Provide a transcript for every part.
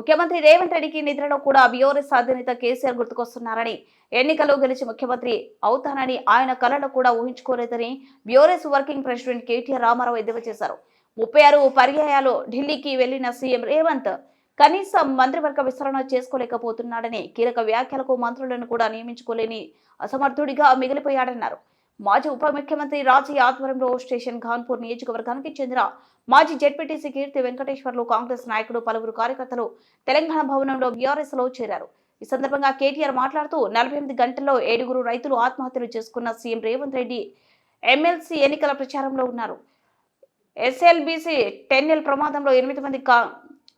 ముఖ్యమంత్రి రేవంత్ రెడ్డికి నిద్రలో కూడా బీఆర్ఎస్ అధినేత కేసీఆర్ గుర్తుకొస్తున్నారని ఎన్నికల్లో గెలిచి ముఖ్యమంత్రి అవుతానని ఆయన కళను కూడా ఊహించుకోలేదని BRS working president KTR Rama Rao ఎద్దేవా చేశారు. ముప్పై ఆరు పర్యాయాలు ఢిల్లీకి వెళ్ళిన సీఎం రేవంత్ కనీసం మంత్రివర్గ విస్తరణ చేసుకోలేకపోతున్నాడని కీలక వ్యాఖ్యలకు మంత్రులను కూడా నియమించుకోలేని అసమర్థుడిగా మిగిలిపోయాడన్నారు. మాజీ ఉప ముఖ్యమంత్రి రాజీ ఆధ్వర్యంలో స్టేషన్ ఖాన్పూర్ నియోజకవర్గానికి చెందిన మాజీ జెడ్పీటీసీ కీర్తి వెంకటేశ్వర్లు కాంగ్రెస్ నాయకులు పలువురు కార్యకర్తలు తెలంగాణ భవనంలో బీఆర్ఎస్లో చేరారు. ఈ సందర్భంగా కేటీఆర్ మాట్లాడుతూ నలభై ఎనిమిది గంటల్లో ఏడుగురు రైతులు ఆత్మహత్యలు చేసుకున్న సీఎం రేవంత్ రెడ్డి ఎమ్మెల్సీ ఎన్నికల ప్రచారంలో ఉన్నారు. ఎస్ఎల్బీసీ టెన్నెల్ ప్రమాదంలో ఎనిమిది మంది కా-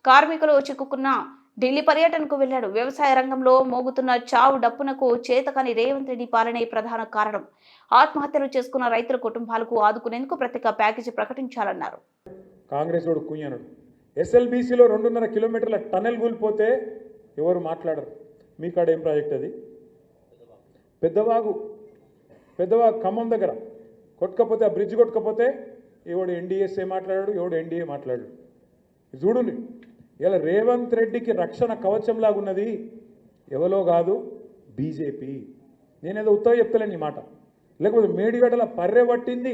కార్మికులు చిక్కుకున్న ఢిల్లీ పర్యటనకు వెళ్ళాడు వ్యవసాయ రంగంలో మోగుతున్న చావు డప్పునకు చేతకాని రేవంత్ రెడ్డి పాలనే ప్రధాన కారణం. ఆత్మహత్యలు చేసుకున్న రైతుల కుటుంబాలకు ఆదుకునేందుకు ప్రత్యేక ప్యాకేజీ ప్రకటించాలన్నారు. కాంగ్రెస్ వాడు కుయ్యనుడు. ఎస్ఎల్బీసీలో రెండున్నర కిలోమీటర్ల టనెల్ కూలిపోతే ఎవరు మాట్లాడరు? మీ కాడ ఏం ప్రాజెక్ట్ అది? పెద్దవాగు పెద్దవాగు ఖమ్మం దగ్గర. కొట్టుకపోతే ఆ బ్రిడ్జ్ కొట్టుకపోతే ఎవడు ఎన్డీఎస్ఏ మాట్లాడాడు ఎవడు ఎన్డీఏ మాట్లాడాడు. చూడండి ఇలా రేవంత్ రెడ్డికి రక్షణ కవచంలాగున్నది ఎవలో ఎవరో కాదు బీజేపీ. నేనేదో ఉత్తరం చెప్తలేను ఈ మాట. లేకపోతే మేడిగడల పర్రె పట్టింది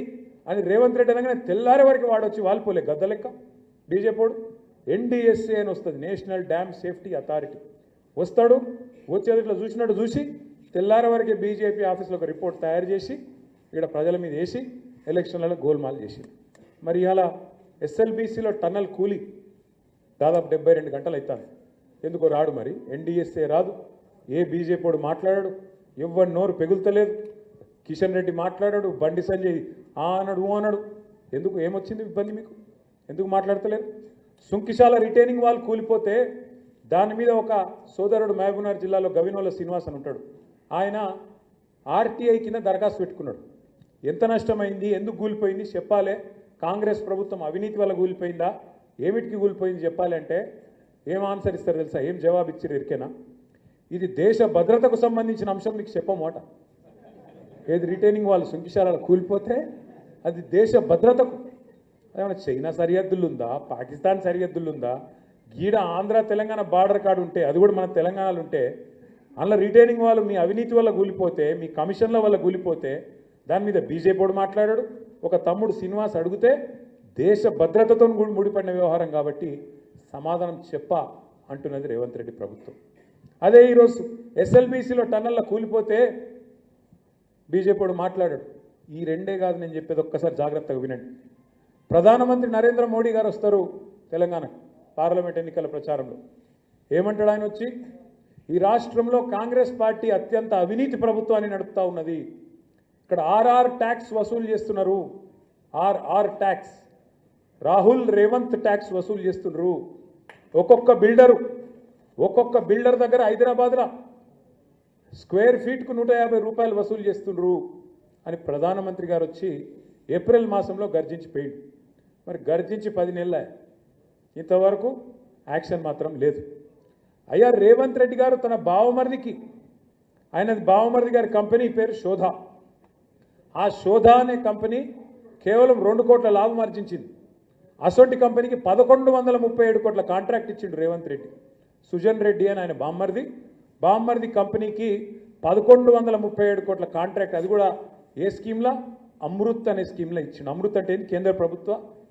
అని రేవంత్ రెడ్డి అనగానే తెల్లారే వరకు వాడొచ్చి వాలిపోలే గద్ద లెక్క. బీజేపీడు ఎన్డీఎస్ఏ అని వస్తుంది నేషనల్ డ్యామ్ సేఫ్టీ అథారిటీ. వస్తాడు వచ్చేది ఇట్లా చూసినట్టు చూసి తెల్లారే వరకే బీజేపీ ఆఫీస్లో ఒక రిపోర్ట్ తయారు చేసి ఇక్కడ ప్రజల మీద వేసి ఎలక్షన్లలో గోల్మాల్ చేసి మరి ఇలా ఎస్ఎల్బీసీలో టన్నల్ కూలీ దాదాపు డెబ్బై రెండు గంటలు అవుతాను ఎందుకో రాడు మరి? ఎన్డీఎస్ఏ రాదు. ఏ బీజేపీడు మాట్లాడాడు? ఎవ్వరి నోరు పెగులుతలేదు. కిషన్ రెడ్డి మాట్లాడాడు బండి సంజయ్ ఆ అన్నాడు ఊ అన్నాడు. ఎందుకు? ఏమొచ్చింది ఇబ్బంది మీకు? ఎందుకు మాట్లాడతలేదు? సుంకిశాల రిటైనింగ్ వాళ్ళు కూలిపోతే దాని మీద ఒక సోదరుడు మహబూబ్నగర్ జిల్లాలో గవినోల శ్రీనివాస్ ఉంటాడు. ఆయన ఆర్టీఐ కింద దరఖాస్తు పెట్టుకున్నాడు. ఎంత నష్టమైంది? ఎందుకు కూలిపోయింది? చెప్పాలే. కాంగ్రెస్ ప్రభుత్వం అవినీతి వల్ల కూలిపోయిందా? ఏమిటికి కూలిపోయింది చెప్పాలంటే ఏం ఆన్సర్ ఇస్తారు తెలుసా? ఏం జవాబు ఇచ్చారు ఇరికేనా? ఇది దేశ భద్రతకు సంబంధించిన అంశం మీకు చెప్పమాట ఏది రిటైనింగ్ వాళ్ళు సుంకిశాలలో కూలిపోతే అది దేశ భద్రతకు ఏమైనా చైనా సరిహద్దులు ఉందా పాకిస్తాన్ సరిహద్దులు ఉందా గీడ ఆంధ్ర తెలంగాణ బార్డర్ కార్డు ఉంటే అది కూడా మన తెలంగాణలో ఉంటే అందులో రిటైనింగ్ వాళ్ళు మీ అవినీతి వల్ల కూలిపోతే మీ కమిషన్ల వల్ల కూలిపోతే దాని మీద బీజేపీ మాట్లాడాడు. ఒక తమ్ముడు శ్రీనివాస్ అడిగితే దేశ భద్రతతో ముడిపడిన వ్యవహారం కాబట్టి సమాధానం చెప్ప అంటున్నది రేవంత్ రెడ్డి ప్రభుత్వం. అదే ఈరోజు ఎస్ఎల్బీసీలో టన్నల్లో కూలిపోతే బీజేపీ వాడు మాట్లాడాడు. ఈ రెండే కాదు నేను చెప్పేది ఒక్కసారి జాగ్రత్తగా వినండి. ప్రధానమంత్రి నరేంద్ర మోడీ గారు వస్తారు తెలంగాణ పార్లమెంట్ ఎన్నికల ప్రచారంలో. ఏమంటాడు ఆయన వచ్చి? ఈ రాష్ట్రంలో కాంగ్రెస్ పార్టీ అత్యంత అవినీతి ప్రభుత్వాన్ని నడుపుతా ఉన్నది. ఇక్కడ ఆర్ఆర్ ట్యాక్స్ వసూలు చేస్తున్నారు. RR tax. Rahul Revanth tax వసూలు చేస్తున్నారు ఒక్కొక్క బిల్డరు ఒక్కొక్క బిల్డర్ దగ్గర హైదరాబాద్లో స్క్వేర్ ఫీట్కు నూట యాభై రూపాయలు వసూలు చేస్తుండ్రు అని ప్రధానమంత్రి గారు వచ్చి ఏప్రిల్ మాసంలో గర్జించిపోయిండు. మరి గర్జించి పది నెలల ఇంతవరకు యాక్షన్ మాత్రం లేదు. అయ్యా రేవంత్ రెడ్డి గారు తన బావమరిదికి ఆయనది బావమరిది గారి కంపెనీ పేరు శోధ. ఆ శోధ అనే కంపెనీ కేవలం రెండు కోట్ల లాభం ఆర్జించింది. అసొంటి కంపెనీకి పదకొండు వందల ముప్పై ఏడు కోట్ల కాంట్రాక్ట్ ఇచ్చిండు రేవంత్ రెడ్డి. సుజన్ రెడ్డి అని ఆయన బామ్మర్ది. బామ్మర్ది కంపెనీకి పదకొండు వందల ముప్పై ఏడు కోట్ల కాంట్రాక్ట్ అది కూడా ఏ స్కీమ్లా? అమృత్ అనే స్కీమ్లో ఇచ్చిండు. అమృత్ అంటే కేంద్ర ప్రభుత్వ